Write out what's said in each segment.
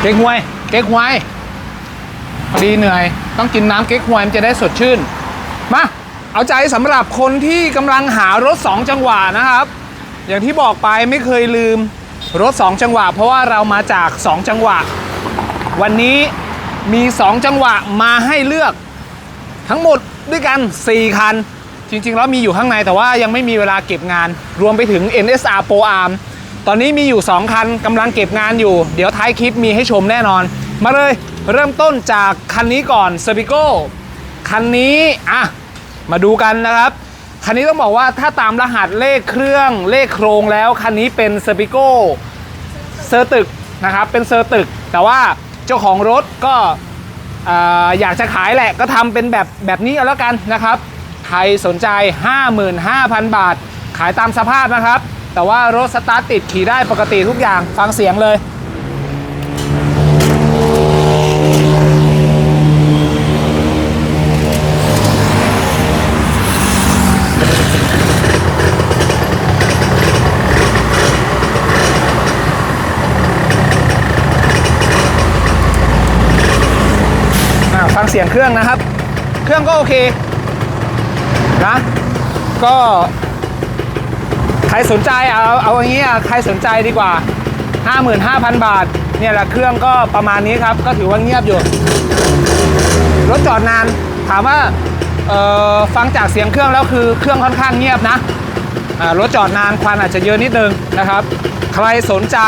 เก๊กฮวย เก๊กฮวยพอดีเหนื่อย ต้องกินน้ำเก๊กฮวยมันจะได้สดชื่น มา เอาใจสำหรับคนที่กำลังหารถ 2 จังหวะนะครับ อย่างที่บอกไปไม่เคยลืมรถ 2 จังหวะ เพราะว่าเรามาจาก 2 จังหวะ วันนี้มี 2 จังหวะมาให้เลือก ทั้งหมดด้วยกัน 4 คัน จริงๆแล้วมีอยู่ข้างในแต่ว่ายังไม่มีเวลาเก็บงาน รวมไปถึง NSR Pro Arm ตอนนี้มีอยู่ 2 คันกำลังเก็บงานอยู่ เดี๋ยวท้ายคลิปมีให้ชมแน่นอน มาเลยเริ่มต้นจากคันนี้ก่อน s e r v i c o คันนี้อะมาดูกันนะครับ คันนี้ต้องบอกว่าถ้าตามรหัสเลขเครื่องเลขโครงแล้ว คันนี้เป็น s e r v i c o เซอร์ตึกนะครับเป็นเซอร์ตึก แต่ว่าเจ้าของรถก็อ่าอยากจะขายแหละก็ทำเป็นแบบแบบนี้เอาแล้วกันนะครับ ใครสนใจ 55,000 บาท ขายตามสภาพนะครับ แต่ว่ารถสตาร์ทติดขี่ได้ปกติทุกอย่างฟังเสียงเลยอ่าฟังเสียงเครื่องนะครับ เครื่องก็โอเคนะก็ ใครสนใจเอาเอาอย่างนี้ใครสนใจดีกว่า 55,000 บาท เนี่ยแหละเครื่องก็ประมาณนี้ครับ ก็ถือว่าเงียบอยู่ รถจอดนาน ถามว่าเอ่อฟังจากเสียงเครื่องแล้วคือเครื่องค่อนข้างเงียบนะอ่ารถจอดนานควันอาจจะเยอะนิดนึงนะครับ ใครสนใจ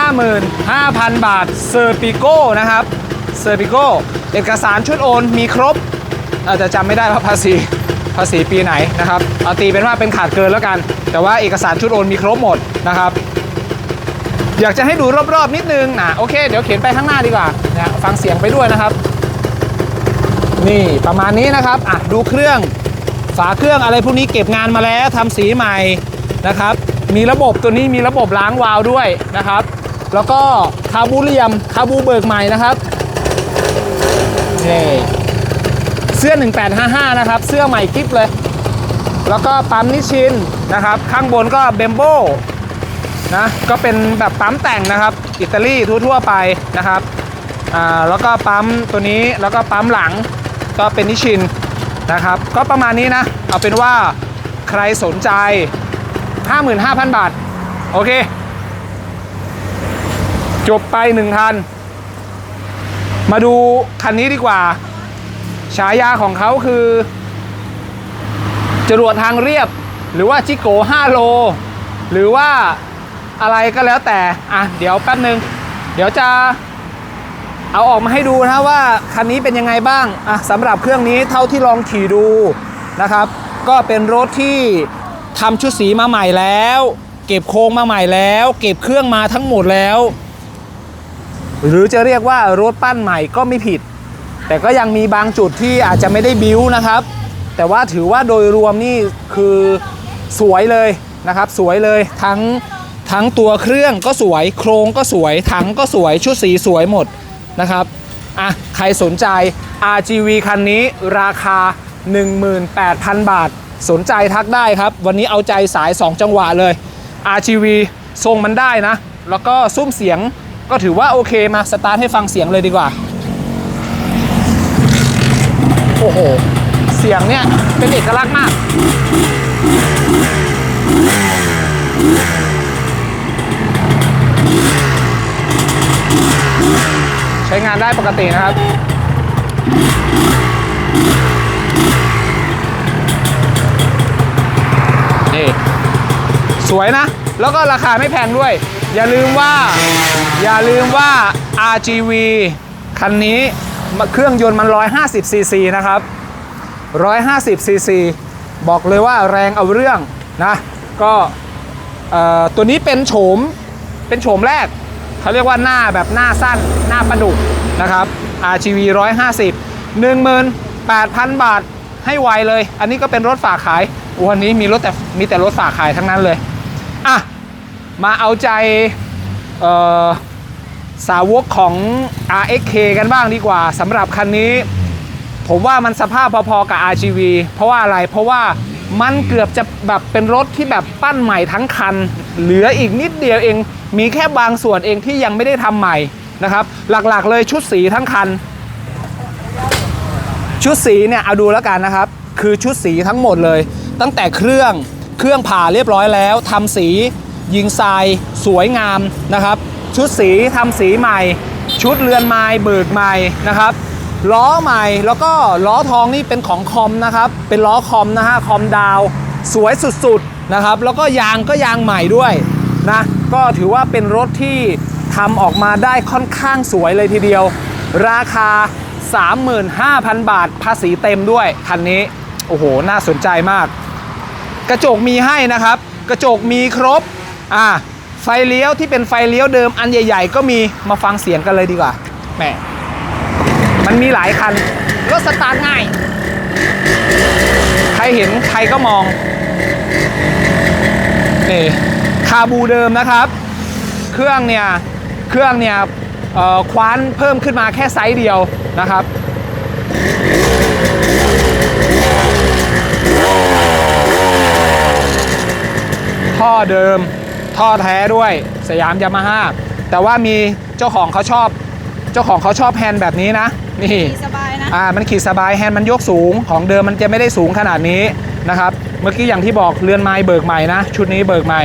55,000 บาทเซอร์ปิโก้นะครับเซอร์ปิโก้เอกสารชุดโอนมีครบอาจจะจำไม่ได้ว่าภาษี ภาษีปีไหนนะครับเอาตีเป็นว่าเป็นขาดเกินแล้วกัน แต่ว่าเอกสารชุดโอนมีครบหมดนะครับ อยากจะให้ดูรอบๆนิดนึงนะโอเค เดี๋ยวเขียนไปข้างหน้าดีกว่านะฟังเสียงไปด้วยนะครับ นี่ประมาณนี้นะครับอะดูเครื่องฝาเครื่องอะไรพวกนี้เก็บงานมาแล้วทำสีใหม่นะครับ มีระบบตัวนี้มีระบบล้างวาล์วด้วยนะครับ แล้วก็คาบูเหลี่ยมคาบูเบิกใหม่นะครับนี่ สื้อ 1855 นะครับ เสื้อใหม่กิ๊บเลย แล้วก็ปั๊มนิชินนะครับ ข้างบนก็เบมโบนะก็เป็นแบบปั๊มแต่งนะครับ อิตาลีทั่วๆไปนะครับอ่าแล้วก็ปั๊มตัวนี้แล้วก็ปั๊มหลังก็เป็นนิชินนะครับ ก็ประมาณนี้นะ เอาเป็นว่าใครสนใจ 55,000 บาท โอเค จบไปหนึ่งคัน มาดูคันนี้ดีกว่า ฉายาของเขาคือ จรวดทางเรียบ หรือว่าจิโก5โล หรือว่าอะไรก็แล้วแต่ อะ เดี๋ยวแป๊บนึง เดี๋ยวจะเอาออกมาให้ดูนะว่าคันนี้เป็นยังไงบ้าง อะสำหรับเครื่องนี้เท่าที่ลองขี่ดูนะครับ ก็เป็นรถที่ทำชุดสีมาใหม่แล้ว เก็บโครงมาใหม่แล้ว เก็บเครื่องมาทั้งหมดแล้ว หรือจะเรียกว่ารถปั้นใหม่ก็ไม่ผิด แต่ก็ยังมีบางจุดที่อาจจะไม่ได้บิ้วนะครับ แต่ว่าถือว่าโดยรวมนี่คือสวยเลยนะครับ สวยเลยทั้งทั้งตัวเครื่องก็สวย โครงก็สวย ถังก็สวย ชุดสีสวยหมดนะครับอะใครสนใจ RGV คันนี้ราคา 18,000 บาท สนใจทักได้ครับ วันนี้เอาใจสาย 2 จังหวะเลย RGV ทรงมันได้นะ แล้วก็ซุ้มเสียงก็ถือว่าโอเคมาสตาร์ทให้ฟังเสียงเลยดีกว่า โอ้โห เสียงเนี่ยเป็นเอกลักษณ์มาก ใช้งานได้ปกตินะครับนี่สวยนะ แล้วก็ราคาไม่แพงด้วย อย่าลืมว่า อย่าลืมว่า RGV คันนี้ เครื่องยนต์มัน 150ซีซีนะครับ 150ซีซีบอกเลยว่าแรงเอาเรื่องนะก็ตัวนี้เป็นโฉมเป็นโฉมแรก เขาเรียกว่าหน้าแบบหน้าสั้นหน้าประดุกนะครับ RGV 150 18,000 บาทให้ไวเลย อันนี้ก็เป็นรถฝากขาย วันนี้มีรถแต่มีแต่รถฝากขายทั้งนั้นเลย อะ มาเอาใจเอ่อ สาวกของ RXK กันบ้างดีกว่าสำหรับคันนี้ ผมว่ามันสภาพพอๆกับ RGV เพราะว่าอะไรเพราะว่ามันเกือบจะแบบเป็นรถที่แบบปั้นใหม่ทั้งคัน เหลืออีกนิดเดียวเอง มีแค่บางส่วนเองที่ยังไม่ได้ทำใหม่นะครับ หลักๆเลยชุดสีทั้งคัน ชุดสีเนี่ยเอาดูแล้วกันนะครับ คือชุดสีทั้งหมดเลย ตั้งแต่เครื่องเครื่องผ่าเรียบร้อยแล้วทำสียิงทรายสวยงามนะครับ ชุดสีทำสีใหม่ ชุดเรือนไม้เบิกใหม่นะครับล้อใหม่แล้วก็ล้อทองนี่เป็นของคอมนะครับ เป็นล้อคอมนะฮะคอมดาว สวยสุดๆนะครับ แล้วก็ยางก็ยางใหม่ด้วยนะก็ถือว่าเป็นรถที่ทำออกมาได้ค่อนข้างสวยเลยทีเดียว ราคา 35,000 บาทภาษีเต็มด้วยคันนี้ โอ้โห น่าสนใจมาก กระจกมีให้นะครับ กระจกมีครบอ่า ไฟเลี้ยวที่เป็นไฟเลี้ยวเดิมอันใหญ่ ๆ ก็มีมาฟังเสียงกันเลยดีกว่าแหมมันมีหลายคันรถสตาร์ทง่าย ใครเห็นใครก็มองนี่คาบูเดิมนะครับ เครื่องเนี่ยเครื่องเนี่ยคว้านเพิ่มขึ้นมาแค่ไซส์เดียวนะครับท่อเดิม ท่อแท้ด้วยสยามยามาฮ่าแต่ว่ามีเจ้าของเขาชอบ เจ้าของเขาชอบแฮนด์แบบนี้นะนี่ขี่สบายนะอ่ามันขี่สบายแฮนด์มันยกสูงของเดิมมันจะไม่ได้สูงขนาดนี้นะครับ เมื่อกี้อย่างที่บอกเรือนไม้เบิกใหม่นะ ชุดนี้เบิกใหม่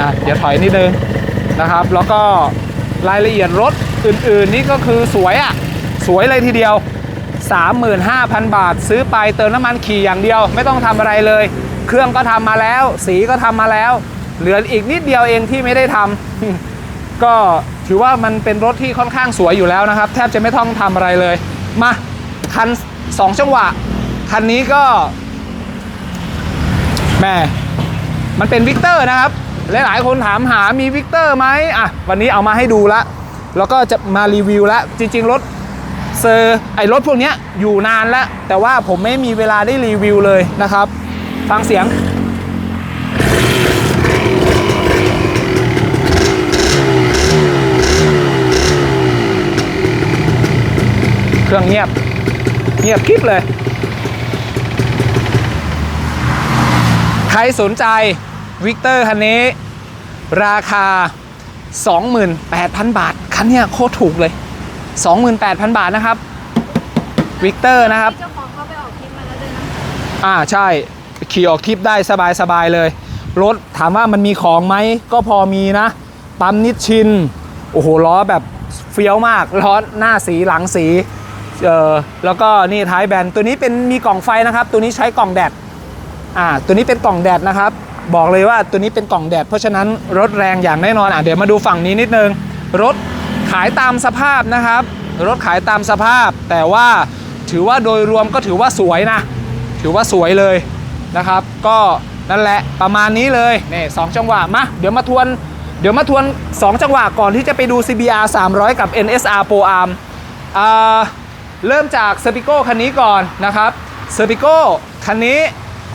อะเดี๋ยวถอยนิดนึงนะครับ แล้วก็รายละเอียดรถอื่นๆ นี่ก็คือสวยอะ่ะสวยเลยทีเดียว 35,000 บาท ซื้อไปเติมน้ำมันขี่อย่างเดียว ไม่ต้องทำอะไรเลย เครื่องก็ทำมาแล้ว สีก็ทำมาแล้ว เหลืออีกนิดเดียวเองที่ไม่ได้ทำก็ถือว่ามันเป็นรถที่ค่อนข้างสวยอยู่แล้วนะครับ แทบจะไม่ต้องทำอะไรเลย มาคัน2จังหวะ คันนี้ก็แม่มันเป็นวิกเตอร์นะครับ หลายๆคนถามหามีวิกเตอร์ไหมอะ วันนี้เอามาให้ดูละ แล้วก็จะมารีวิวล้วจริง ๆ รถเซอร์ไอรถพวกนี้อยู่นานแล้ว แต่ว่าผมไม่มีเวลาได้รีวิวเลยนะครับ ฟังเสียง เครื่องเงียบ เงียบคลิปเลย ใครสนใจวิกเตอร์คันนี้ ราคา 28,000 บาท คันเนี้ยโคตรถูกเลย 28,000 บาทนะครับวิกเตอร์นะครับเจ้าของเขาไปออกคลิปมาแล้วด้วยนะอ่าใช่ขี่ออกทริปได้สบายสบายๆเลย รถถามว่ามันมีของไหมก็พอมีนะ ปั๊มนิดชิน โอ้โหล้อแบบเฟี้ยวมากล้อหน้าสีหลังสี เออแล้วก็นี่ท้ายแบนตัวนี้เป็นมีกล่องไฟนะครับ ตัวนี้ใช้กล่องแดดอ่าตัวนี้เป็นกล่องแดดนะครับ บอกเลยว่าตัวนี้เป็นกล่องแดดเพราะฉะนั้นรถแรงอย่างแน่นอนอะเดี๋ยวมาดูฝั่งนี้นิดนึง รถขายตามสภาพนะครับ รถขายตามสภาพ แต่ว่าถือว่าโดยรวมก็ถือว่าสวยนะ ถือว่าสวยเลยนะครับ ก็นั่นแหละประมาณนี้เลยนี่สองจังหวะมาเดี๋ยวมาทวนเดี๋ยวมาทวน 2 จังหวะก่อนที่จะไปดู CBR 300 กับ NSR Pro Arm อ่า เริ่มจากเซอร์ปิโก้คันนี้ก่อนนะครับเซอร์ปิโก้คันนี้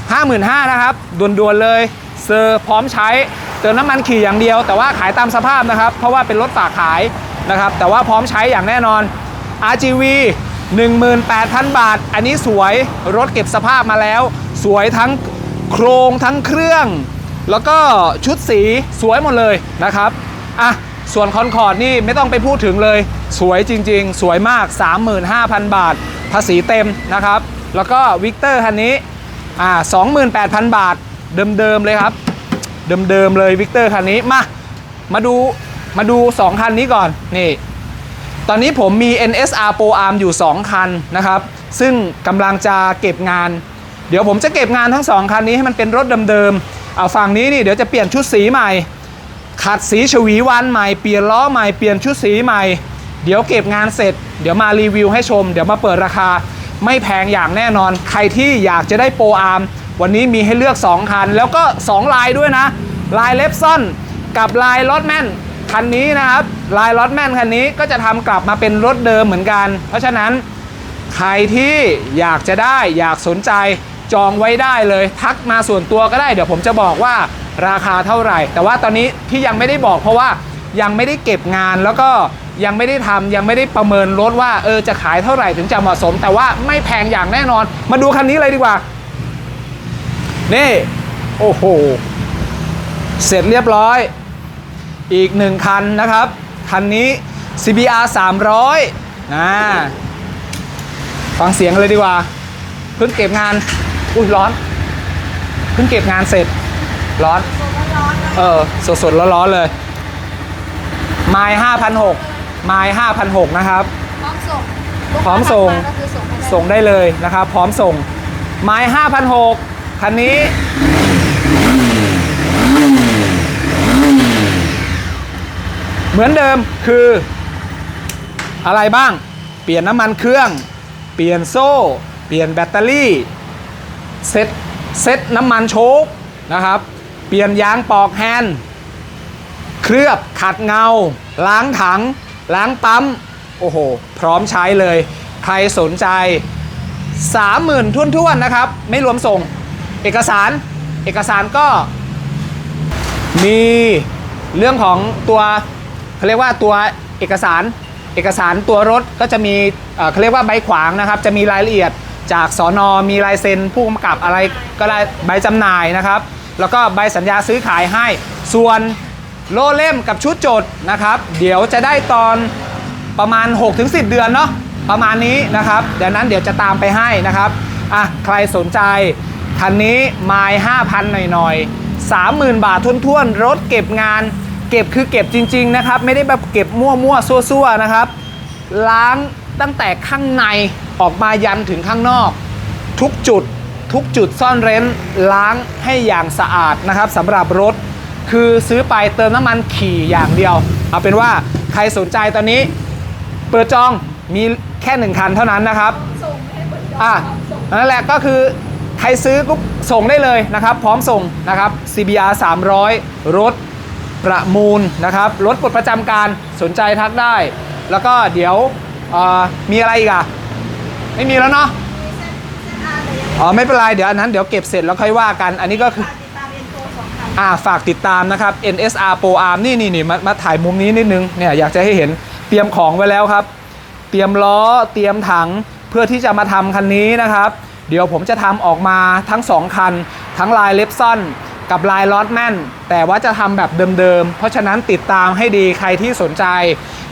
55,000นะครับด่วนๆเลยเซอร์พร้อมใช้เติมน้ำมันขี่อย่างเดียว แต่ว่าขายตามสภาพนะครับ เพราะว่าเป็นรถฝากขายนะครับแต่ว่าพร้อมใช้อย่างแน่นอน RGV 18,000 บาท อันนี้สวยรถเก็บสภาพมาแล้ว สวยทั้งโครงทั้งเครื่อง แล้วก็ชุดสีสวยหมดเลยนะครับอะ ส่วนคอนคอร์ดนี่ไม่ต้องไปพูดถึงเลย สวยจริง ๆ สวยมาก 35,000 บาท ภาษีเต็มนะครับ แล้วก็วิกเตอร์คันนี้อ่า28,000 บาท เดิมๆเลยครับ เดิมๆเลยวิกเตอร์คันนี้มา มาดูมาดู 2 คันนี้ก่อนนี่ตอนนี้ผมมี NSR Pro Arm อยู่ 2 คันนะครับ ซึ่งกำลังจะเก็บงาน เดี๋ยวผมจะเก็บงานทั้ง 2 คันนี้ให้มันเป็นรถเดิมๆเอาฝั่งนี้นี่เดี๋ยวจะเปลี่ยนชุดสีใหม่ ขัดสีฉวีวันใหม่เปลี่ยนล้อใหม่เปลี่ยนชุดสีใหม่ เดี๋ยวเก็บงานเสร็จ เดี๋ยวมารีวิวให้ชม เดี๋ยวมาเปิดราคา ไม่แพงอย่างแน่นอน ใครที่อยากจะได้โปรอาร์มวันนี้มีให้เลือก 2 คัน แล้วก็ 2 ลายด้วยนะ ลายเล็บซ่อนกับลายลอตแมนคันนี้นะครับ ลายลอตแมนคันนี้ก็จะทำกลับมาเป็นรถเดิมเหมือนกัน เพราะฉะนั้นใครที่อยากจะได้อยากสนใจจองไว้ได้เลย ทักมาส่วนตัวก็ได้ เดี๋ยวผมจะบอกว่า ราคาเท่าไหร่ แต่ว่าตอนนี้ที่ยังไม่ได้บอกเพราะว่ายังไม่ได้เก็บงานแล้วก็ยังไม่ได้ทำยังไม่ได้ประเมินรถว่าเออจะขายเท่าไหร่ถึงจะเหมาะสม แต่ว่าไม่แพงอย่างแน่นอน มาดูคันนี้เลยดีกว่า นี่ โอ้โห เสร็จเรียบร้อย อีกหนึ่งคันนะครับ คันนี้ CBR 300นะฟังเสียงเลยดีกว่า เพิ่งเก็บงาน อุ้ยร้อน เพิ่งเก็บงานเสร็จ ร้อนร้อนๆนะเออ สดสดๆร้อนๆเลย ไม้ห้าพันหกไม้ห้าพันหกนะครับ พร้อมส่งพร้อมส่งลูกค้าทักมาก็คือส่งให้ได้ส่งได้เลยนะครับ พร้อมส่ง ไม้ห้าพันหกคันนี้ เหมือนเดิมคือ อะไรบ้าง เปลี่ยนน้ำมันเครื่อง เปลี่ยนโซ่ เปลี่ยนแบตเตอรี่ เซ็ตเซ็ตน้ำมันโชคนะครับ เปลี่ยนยางปอกแฮนด์เคลือบขัดเงา ล้างถัง ล้างปั๊ม โอ้โห พร้อมใช้เลย ใครสนใจ 30,000ทุ่นท่วนๆนะครับ ไม่รวมส่ง เอกสาร เอกสารก็ มีเรื่องของตัวเขาเรียกว่าตัวเอกสาร เอกสารตัวรถก็จะมีเอ่อเขาเรียกว่าใบขวางนะครับ จะมีรายละเอียดจากสอนอมีลายเซ็นผู้กำกับอะไรก็ได้ใบจำหน่ายนะครับ แล้วก็ใบสัญญาซื้อขายให้ ส่วนโล่เล่มกับชุดจดนะครับ เดี๋ยวจะได้ตอนประมาณ 6-10 เดือนเนาะประมาณนี้นะครับเดี๋ยวนั้นเดี๋ยวจะตามไปให้นะครับอะใครสนใจคันนี้ไม้5,000 หน่อยๆ 30,000 บาททุ่นๆ รถเก็บงาน เก็บคือเก็บจริง ๆ นะครับ ไม่ได้แบบเก็บมั่วๆซั่วๆ นะครับ ล้างตั้งแต่ข้างในออกมายันถึงข้างนอก ทุกจุด ทุกจุดซ่อนเร้นล้างให้อย่างสะอาดนะครับสำหรับรถ คือซื้อไปเติมน้ำมันขี่อย่างเดียว เอาเป็นว่าใครสนใจตอนนี้ เปิดจองมีแค่หนึ่งคันเท่านั้นนะครับส่งไม่ให้เปิดจองอะส่งนั่นแหละก็คือใครซื้อปุ๊บส่งได้เลยนะครับ พร้อมส่งนะครับ CBR 300 รถประมูลนะครับ รถปลดประจำการสนใจทักได้ แล้วก็เดี๋ยวเอ่อมีอะไรอีกอะไม่มีแล้วเนาะมีเส้นเส้น อ๋อไม่เป็นไรเดี๋ยวอันนั้นเดี๋ยวเก็บเสร็จแล้วค่อยว่ากัน อันนี้ก็คือฝากติดตามเอ็นโฟสองคันอ่าฝากติดตามนะครับ NSR Pro Arm นี่นี่นี่มามาถ่ายมุมนี้นิดนึงเนี่ยอยากจะให้เห็นเตรียมของไว้แล้วครับ เตรียมล้อเตรียมถังเพื่อที่จะมาทำคันนี้นะครับ เดี๋ยวผมจะทำออกมาทั้ง 2 คัน ทั้งลายเล็บซ่อนกับลายลอตแมนแต่ว่าจะทำแบบเดิมๆ เพราะฉะนั้นติดตามให้ดีใครที่สนใจ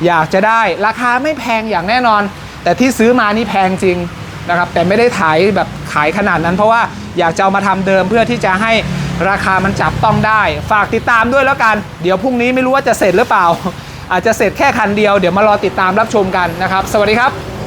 อยากจะได้ราคาไม่แพงอย่างแน่นอน แต่ที่ซื้อมานี่แพงจริง นะครับแต่ไม่ได้ขายแบบขายขนาดนั้น เพราะว่าอยากจะเอามาทำเดิมเพื่อที่จะให้ราคามันจับต้องได้ ฝากติดตามด้วยแล้วกัน เดี๋ยวพรุ่งนี้ไม่รู้ว่าจะเสร็จหรือเปล่า อาจจะเสร็จแค่คันเดียวเดี๋ยวมารอติดตามรับชมกันนะครับ สวัสดีครับ